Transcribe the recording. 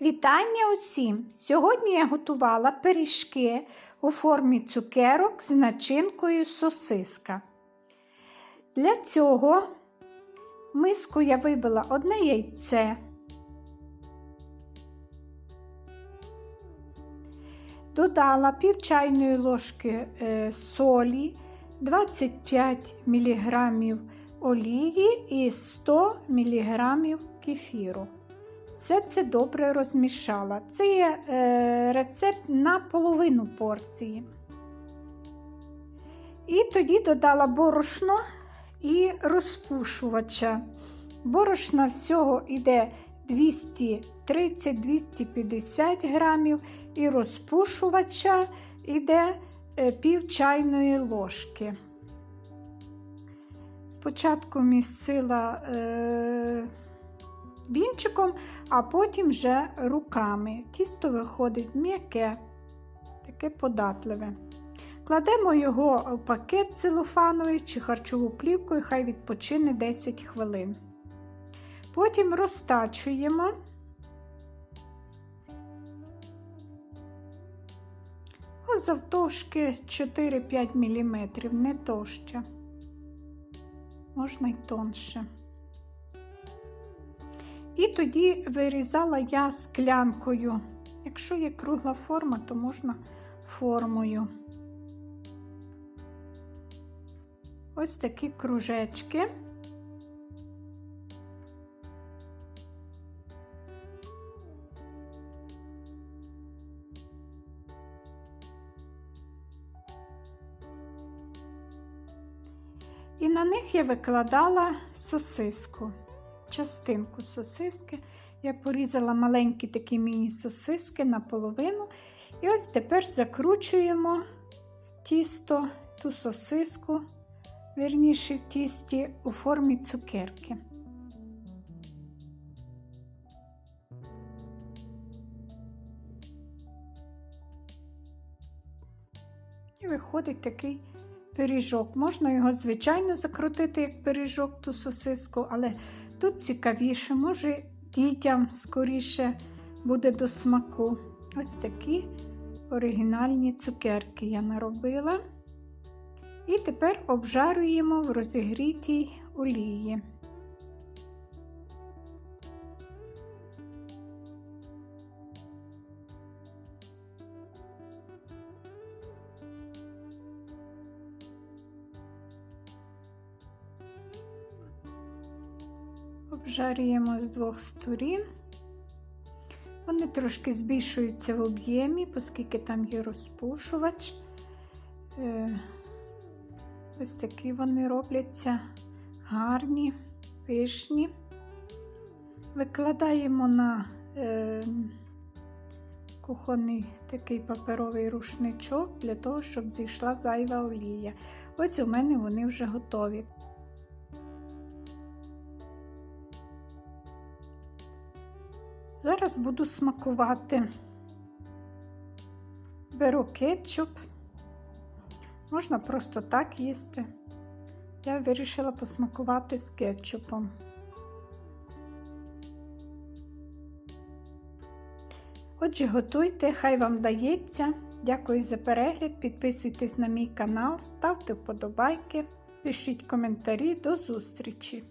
Вітання усім! Сьогодні я готувала пиріжки у формі цукерок з начинкою сосиска. Для цього миску я вибила одне яйце, додала пів чайної ложки е, солі, 25 мг олії і 100 мг кефіру. Все це добре розмішала. Це є е, рецепт на половину порції. І тоді додала борошно і розпушувача. Борошна всього йде 230-250 грамів, і розпушувача йде е, пів чайної ложки. Спочатку місила е, вінчиком, а потім вже руками. Тісто виходить м'яке, таке податливе. Кладемо його в пакет целофановий чи харчову плівку і хай відпочине 10 хвилин. Потім розтачуємо. Ось завтовшки 4-5 мм, не товще, можна й тонше. І тоді вирізала я склянкою. Якщо є кругла форма, то можна формою. Ось такі кружечки. І на них я викладала сосиску, частинку сосиски. Я порізала маленькі такі міні-сосиски наполовину. І ось тепер закручуємо тісто, ту сосиску, вірніше в тісті у формі цукерки. І виходить такий пиріжок. Можна його, звичайно, закрутити як пиріжок, ту сосиску, але тут цікавіше, може, дітям скоріше буде до смаку. Ось такі оригінальні цукерки я наробила. І тепер обжарюємо в розігрітій олії. Обжарюємо з двох сторін. Вони трошки збільшуються в об'ємі, оскільки там є розпушувач. Е, ось такі вони робляться гарні, пишні. Викладаємо на е, кухонний такий паперовий рушничок для того, щоб зійшла зайва олія. Ось у мене вони вже готові. Зараз буду смакувати. Беру кетчуп, можна просто так їсти. Я вирішила посмакувати з кетчупом. Отже, готуйте, хай вам вдається. Дякую за перегляд. Підписуйтесь на мій канал, ставте вподобайки, пишіть коментарі. До зустрічі!